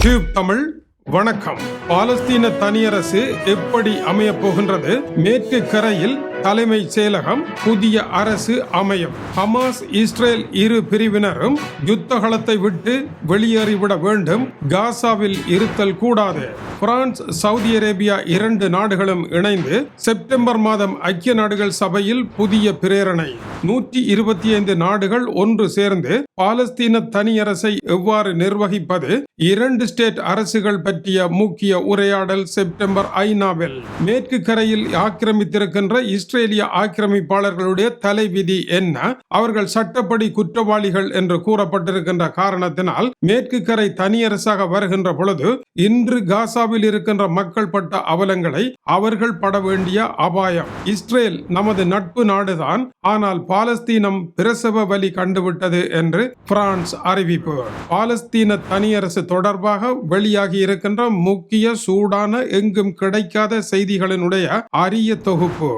Tube Tamil வணக்கம். பாலஸ்தீன தனியரசு எப்படி அமையப் போகின்றது? மேற்கு கரையில் தலைமைச் செயலகம் புதிய அரசு அமையும். ஹமாஸ் இஸ்ரேல் இரு பிரிவினரும் யுத்தகலத்தை விட்டு வெளியேறிவிட வேண்டும். காசாவில் இருத்தல் கூடாது. பிரான்ஸ் சவுதி அரேபியா இரண்டு நாடுகளும் இணைந்து செப்டம்பர் மாதம் ஐக்கிய நாடுகள் சபையில் புதிய பிரேரணை. நூற்றி இருபத்தி ஐந்து நாடுகள் ஒன்று சேர்ந்து பாலஸ்தீன தனியரசை எவ்வாறு நிர்வகிப்பது? இரண்டு ஸ்டேட் அரசுகள் பற்றிய முக்கிய உரையாடல் செப்டம்பர் ஐநாவில். மேற்கு கரையில் ஆக்கிரமித்திருக்கின்ற இஸ்ரேலிய ஆக்கிரமிப்பாளர்களுடைய தலைவிதி என்ன? அவர்கள் சட்டப்படி குற்றவாளிகள் என்று கூறப்பட்டிருக்கின்ற காரணத்தினால் மேற்கு கரை தனியரசாக வருகின்ற பொழுது இன்று காசாவில் இருக்கின்ற மக்கள் பட்ட அவலங்களை அவர்கள் பட வேண்டிய அபாயம். இஸ்ரேல் நமது நட்பு நாடுதான். ஆனால் பாலஸ்தீனம் பிரசவ வலி கண்டுவிட்டது என்று பிரான்ஸ் அறிவிப்பு. பாலஸ்தீன தனியரசு தொடர்பாக வெளியாகி இருக்கின்ற முக்கிய சூடான எங்கும் கிடைக்காத செய்திகளினுடைய அரிய தொகுப்பு.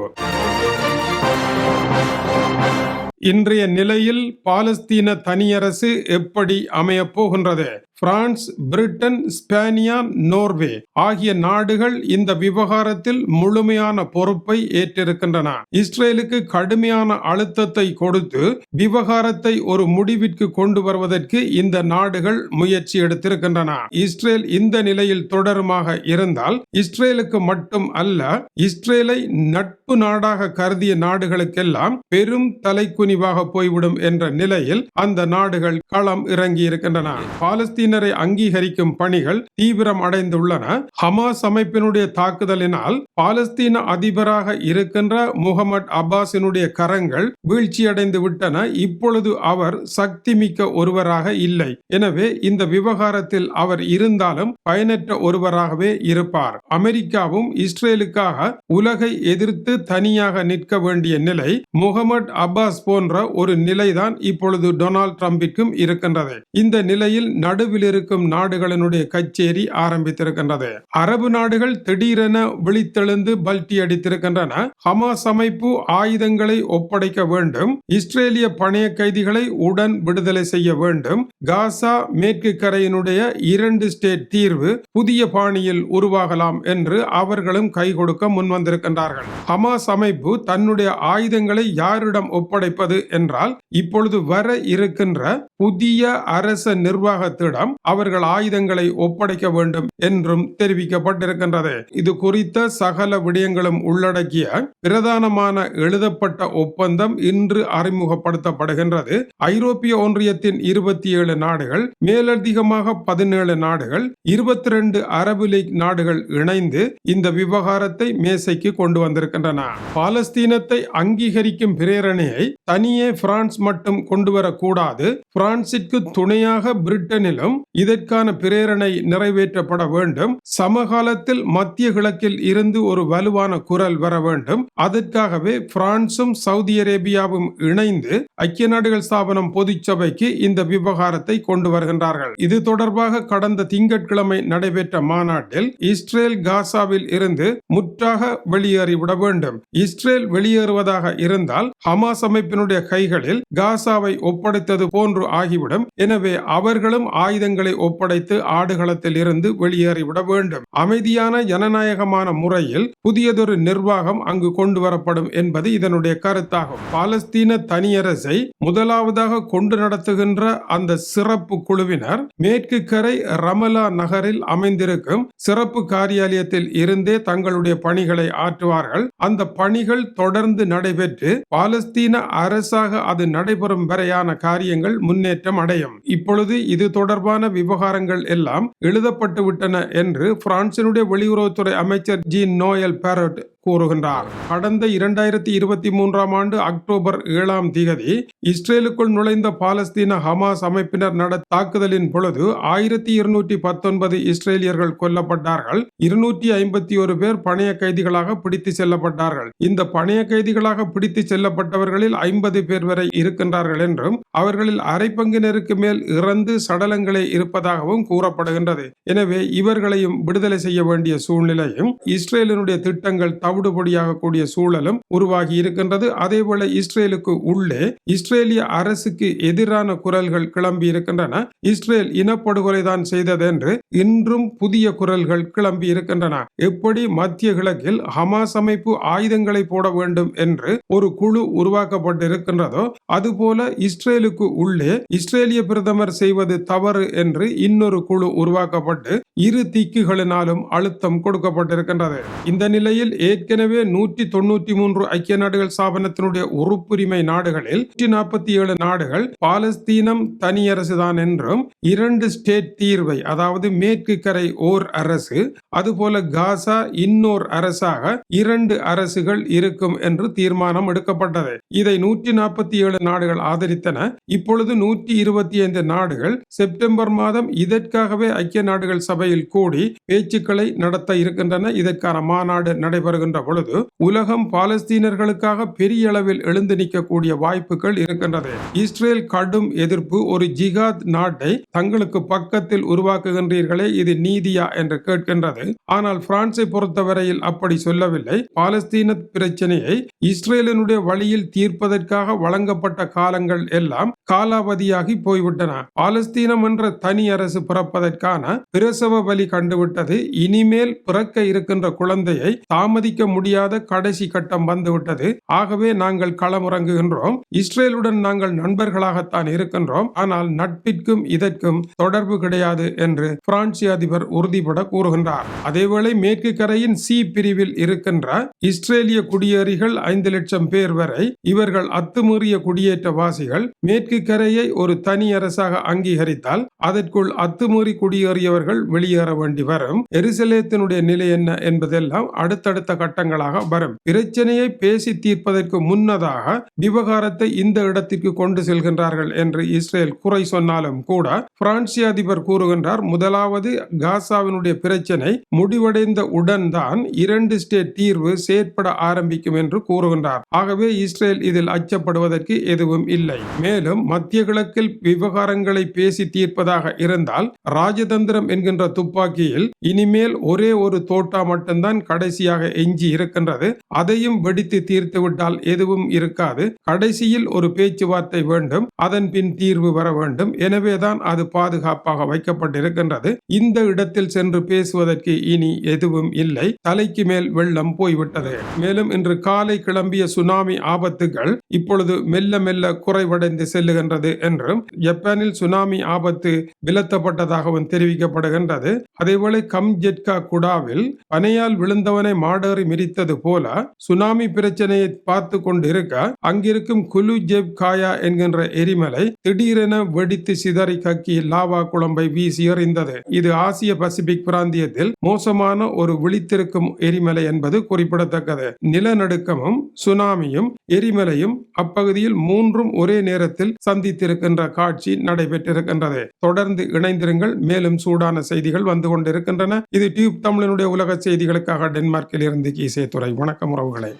இன்றைய நிலையில் பாலஸ்தீன தனியரசு எப்படி அமையப் போகின்றது? பிரான்ஸ் பிரிட்டன் ஸ்பானியா நோர்வே ஆகிய நாடுகள் இந்த விவகாரத்தில் முழுமையான பொறுப்பை ஏற்றிருக்கின்றன. இஸ்ரேலுக்கு கடுமையான அழுத்தத்தை கொடுத்து விவகாரத்தை ஒரு முடிவிற்கு கொண்டு வருவதற்கு இந்த நாடுகள் முயற்சி எடுத்திருக்கின்றன. இஸ்ரேல் இந்த நிலையில் தொடருமாக இருந்தால் இஸ்ரேலுக்கு மட்டும் அல்ல இஸ்ரேலை நட்பு நாடாக கருதிய நாடுகளுக்கெல்லாம் பெரும் தலைக்குனிவாக போய்விடும் என்ற நிலையில் அந்த நாடுகள் களம் இறங்கி இருக்கின்றன பாலஸ்தீன படையினரை அங்கீகரிக்கும் பணிகள் தீவிரம் அடைந்துள்ளன. ஹமாஸ் அமைப்பினுடைய தாக்குதலினால் பாலஸ்தீன அதிபராக இருக்கின்ற முகமது அப்பாஸினுடைய கரங்கள் வீழ்ச்சியடைந்து விட்டன. இப்பொழுது அவர் சக்தி மிக்க ஒருவராக இல்லை. எனவே இந்த விவகாரத்தில் அவர் இருந்தாலும் பயனற்ற ஒருவராகவே இருப்பார். அமெரிக்காவும் இஸ்ரேலுக்காக உலகை எதிர்த்து தனியாக நிற்க வேண்டிய நிலை முகமது அப்பாஸ் போன்ற ஒரு நிலைதான் இப்பொழுது டொனால்ட் ட்ரம்பிற்கும் இருக்கின்றது. இந்த நிலையில் நடுவில் இருக்கும் நாடுகளினுடைய கச்சேரி ஆரம்பித்திருக்கின்றது. அரபு நாடுகள் திடீரென விழித்தெழுந்து பல்டி அடித்திருக்கின்றன. ஹமாஸ் அமைப்பு ஆயுதங்களை ஒப்படைக்க வேண்டும். இஸ்ரேலிய பணைய கைதிகளை உடன் விடுதலை செய்ய வேண்டும். காசா மேற்கு கரையினுடைய இரண்டு ஸ்டேட் தீர்வு புதிய பாணியில் உருவாகலாம் என்று அவர்களும் கை கொடுக்க முன்வந்திருக்கின்றார்கள் ஹமாஸ் அமைப்பு தன்னுடைய ஆயுதங்களை யாரிடம் ஒப்படைப்பது என்றால் இப்பொழுது வர இருக்கின்ற புதிய அரச நிர்வாகத்திடம் மூலம் அவர்கள் ஆயுதங்களை ஒப்படைக்க வேண்டும் என்றும் தெரிவிக்கப்பட்டிருக்கின்றது. இது குறித்த சகல விடயங்களும் உள்ளடக்கிய பிரதானமான எழுதப்பட்ட ஒப்பந்தம் இன்று அறிமுகப்படுத்தப்படுகின்றது. ஐரோப்பிய ஒன்றியத்தின் இருபத்தி ஏழு நாடுகள் மேலதிகமாக பதினேழு நாடுகள் இருபத்தி ரெண்டு அரபு லீக் நாடுகள் இணைந்து இந்த விவகாரத்தை மேசைக்கு கொண்டு வந்திருக்கின்றன. பாலஸ்தீனத்தை அங்கீகரிக்கும் பிரேரணையை தனியே பிரான்ஸ் மட்டும் கொண்டு வரக்கூடாது பிரான்சிற்கு துணையாக பிரிட்டனிலும் இதற்கான பிரேரணை நிறைவேற்றப்பட வேண்டும். சமகாலத்தில் மத்திய கிழக்கில் இருந்து ஒரு வலுவான குரல் வர வேண்டும். அதற்காகவே பிரான்சும் சவுதி அரேபியாவும் இணைந்து ஐக்கிய நாடுகள் ஸ்தாபனம் பொதுச்சபைக்கு இந்த விவகாரத்தை கொண்டு வருகின்றார்கள். இது தொடர்பாக கடந்த திங்கட்கிழமை நடைபெற்ற மாநாட்டில் இஸ்ரேல் காசாவில் இருந்து முற்றாக வெளியேறிவிட வேண்டும். இஸ்ரேல் வெளியேறுவதாக இருந்தால் ஹமாஸ் அமைப்பினுடைய கைகளில் காசாவை ஒப்படைத்தது போன்று ஆகிவிடும். எனவே அவர்களும் ஆயுத ஆயுதங்களை ஒப்படைத்து ஆடுகளத்தில் இருந்து வெளியேறிவிட வேண்டும். அமைதியான ஜனநாயகமான முறையில் புதியதொரு நிர்வாகம் அங்கு கொண்டு வரப்படும் என்பது இதனுடைய கருத்தாகும். பாலஸ்தீன தனியரசை முதலாவதாக கொண்டு நடத்துகின்ற அந்த சிறப்பு குழுவினர் மேற்கு கரை ரமலா நகரில் அமைந்திருக்கும் சிறப்பு காரியாலயத்தில் இருந்தே தங்களுடைய பணிகளை ஆற்றுவார்கள். அந்த பணிகள் தொடர்ந்து நடைபெற்று பாலஸ்தீன அரசாக அது நடைபெறும் வரையான காரியங்கள் முன்னேற்றம் அடையும். இப்பொழுது இது தொடர்பான விவகாரங்கள் எல்லாம் எழுதப்பட்டு விட்டன என்று பிரான்சினுடைய வெளியுறவுத்துறை அமைச்சர் ஜீன் நோயல் பேரட் கூறுகின்றார். கடந்த இரண்டாயிரத்தி இருபத்தி மூன்றாம் ஆண்டு அக்டோபர் ஏழாம் திகதி இஸ்ரேலுக்குள் நுழைந்த பாலஸ்தீன ஹமாஸ் அமைப்பினர் நட தாக்குதலின் பொழுது ஆயிரத்தி இருநூற்றி பத்தொன்பது இஸ்ரேலியர்கள் கொல்லப்பட்டார்கள். இருநூற்றி ஐம்பத்தி ஒரு பேர் பணைய கைதிகளாக பிடித்து செல்லப்பட்டார்கள். இந்த பணைய கைதிகளாக பிடித்து செல்லப்பட்டவர்களில் ஐம்பது பேர் வரை இருக்கின்றார்கள் என்றும் அவர்களில் அரை பங்கினருக்கு மேல் இறந்து சடலங்களே இருப்பதாகவும் கூறப்படுகின்றது. எனவே இவர்களையும் விடுதலை செய்ய வேண்டிய சூழ்நிலையும் இஸ்ரேலினுடைய திட்டங்கள் தவிடுபடியாகக்கூடிய சூழலும் உருவாகி இருக்கின்றது. அதேபோல இஸ்ரேலுக்கு உள்ளே இஸ்ரேலிய அரசுக்கு எதிரான குரல்கள் கிளம்பி இருக்கின்றன. இஸ்ரேல் இனப்படுகொலை தான் செய்தது என்று இன்றும் புதிய குரல்கள் கிளம்பி இருக்கின்றன. எப்படி மத்திய கிழக்கில் ஹமாஸ் அமைப்பு ஆயுதங்களை போட வேண்டும் என்று ஒரு குழு உருவாக்கப்பட்டிருக்கின்றதோ அதுபோல இஸ்ரேலுக்கு உள்ளே இஸ்ரேலிய பிரதமர் செய்வது தவறு என்று இன்னொரு குழு உருவாக்கப்பட்டு இரு திக்குகளினாலும் அழுத்தம் கொடுக்கப்பட்டிருக்கின்றது. இந்த நிலையில் ஏற்கனவே நூற்றி தொண்ணூற்றி மூன்று ஐக்கிய நாடுகள் ஸ்தாபனத்தினுடைய உறுப்புரிமை நாடுகளில் நூற்றி நாற்பத்தி ஏழு நாடுகள் பாலஸ்தீனம் தனியரசுதான் என்றும் இரண்டு ஸ்டேட் தீர்வை அதாவது மேற்கு கரை ஓர் அரசு அதுபோல காசா இன்னோர் அரசாக இரண்டு அரசுகள் இருக்கும் என்று தீர்மானம் எடுக்கப்பட்டது. இதை நூற்றி நாற்பத்தி ஏழு நாடுகள் ஆதரித்தன. இப்பொழுது நூற்றி இருபத்தி ஐந்து நாடுகள் செப்டம்பர் மாதம் இதற்காகவே ஐக்கிய நாடுகள் சபையில் கூடி பேச்சுக்களை நடத்த இருக்கின்றன. இதற்கான மாநாடு நடைபெறுகின்ற பொழுது உலகம் பாலஸ்தீனர்களுக்காக பெரிய அளவில் எழுந்து நிற்கக்கூடிய வாய்ப்புகள் இருக்கின்றது. இஸ்ரேல் கடும் எதிர்ப்பு ஒரு ஜிகாத் நாட்டை தங்களுக்கு பக்கத்தில் உருவாக்குகின்றீர்களே இது நீதியா என்று கேட்கின்றது. ஆனால் பிரான்சை பொறுத்தவரையில் அப்படி சொல்லவில்லை. பாலஸ்தீன பிரச்சனையை இஸ்ரேலினுடைய வழியில் தீர்ப்பதற்காக வழங்கப்பட்ட காலங்கள் எல்லாம் காலாவதியாகி போய்விட்டன. பாலஸ்தீனம் என்ற தனி அரசு பிறப்பதற்கான பிரசவ வழி கண்டுவிட்டது. இனிமேல் பிறக்க இருக்கின்ற குழந்தையை தாமதிக்க முடியாத கடைசி கட்டம் வந்துவிட்டது. ஆகவே நாங்கள் களமுறங்குகின்றோம். இஸ்ரேலுடன் நாங்கள் நண்பர்களாகத்தான் இருக்கின்றோம். ஆனால் நட்பிற்கும் இதற்கும் தொடர்பு கிடையாது என்று பிரான்சி அதிபர் உறுதிபட கூறுகின்றார். அதேவேளை மேற்கு கரையின் சி பிரிவில் இருக்கின்ற இஸ்ரேலிய குடியேறிகள் ஐந்து லட்சம் பேர் வரை இவர்கள் அத்துமீறிய குடியேற்றவாசிகள் மேற்கு கரையை ஒரு தனி அரசாக அங்கீகரித்தால் அதற்குள் அத்துமீறி குடியேறியவர்கள் வெளியேற வேண்டி வரும். எருசலேத்தினுடைய நிலை என்ன என்பதெல்லாம் அடுத்தடுத்த கட்டங்களாக வரும். பிரச்சனையை பேசி தீர்ப்பதற்கு முன்னதாக விவகாரத்தை இந்த இடத்திற்கு கொண்டு செல்கின்றார்கள் என்று இஸ்ரேல் குறை சொன்னாலும் கூட பிரான்சிய அதிபர் கூறுகின்றார் முதலாவது காசாவினுடைய பிரச்சனை முடிவடைந்த உடன் தான் இரண்டு ஸ்டேட் தீர்வு செயற்பட ஆரம்பிக்கும் என்று கூறுகின்றார். ஆகவே இஸ்ரேல் இதில் அச்சப்படுவதற்கு எதுவும் இல்லை. மேலும் மத்திய கிழக்கில் விவகாரங்களை பேசி தீர்ப்பதாக இருந்தால் ராஜதந்திரம் என்கின்ற துப்பாக்கியில் இனிமேல் ஒரே ஒரு தோட்டா மட்டும்தான் கடைசியாக எஞ்சி எஞ்சி இருக்கின்றது. அதையும் வெடித்து தீர்த்து விட்டால் எதுவும் இருக்காது. கடைசியில் ஒரு பேச்சுவார்த்தை வேண்டும். அதன் பின் தீர்வு வர வேண்டும். எனவேதான் அது பாதுகாப்பாக வைக்கப்பட்டிருக்கின்றது. இந்த இடத்தில் சென்று பேசுவதற்கு இனி எதுவும் இல்லை. தலைக்கு மேல் வெள்ளம் போய்விட்டது. மேலும் இன்று காலை கிளம்பிய சுனாமி ஆபத்துகள் இப்பொழுது மெல்ல மெல்ல குறைவடைந்து செல்லுகின்றது என்றும் ஜப்பானில் சுனாமி ஆபத்து விலத்தப்பட்டதாகவும் தெரிவிக்கப்படுகின்றது. அதேவேளை கம்ஜெட்கா குடாவில் பனையால் விழுந்தவனை மாடேறி மிதித்தது போல சுனாமி பிரச்சனையை பார்த்து கொண்டிருக்க அங்கிருக்கும் குலு ஜெப் காயா என்கின்ற எரிமலை திடீரென வெடித்து சிதறி கக்கி லாவா குழம்பை வீசி எறிந்தது. இது ஆசிய பசிபிக் பிராந்தியத்தில் மோசமான ஒரு விழித்திருக்கும் எரிமலை என்பது குறிப்பிடத்தக்கது. நிலநடுக்கமும் சுனாமியும் எரிமலையும் அப்பகுதியில் மூன்றும் ஒரே நேரத்தில் சந்தித்திருக்கின்ற காட்சி நடைபெற்றிருக்கின்றது. தொடர்ந்து இணைந்திருங்கள். மேலும் சூடான செய்திகள் வந்து கொண்டிருக்கின்றன. இது டியூப் தமிழனுடைய உலக செய்திகளுக்காக டென்மார்க்கில் இருந்து கீசே துறை வணக்கம் உறவுகளை.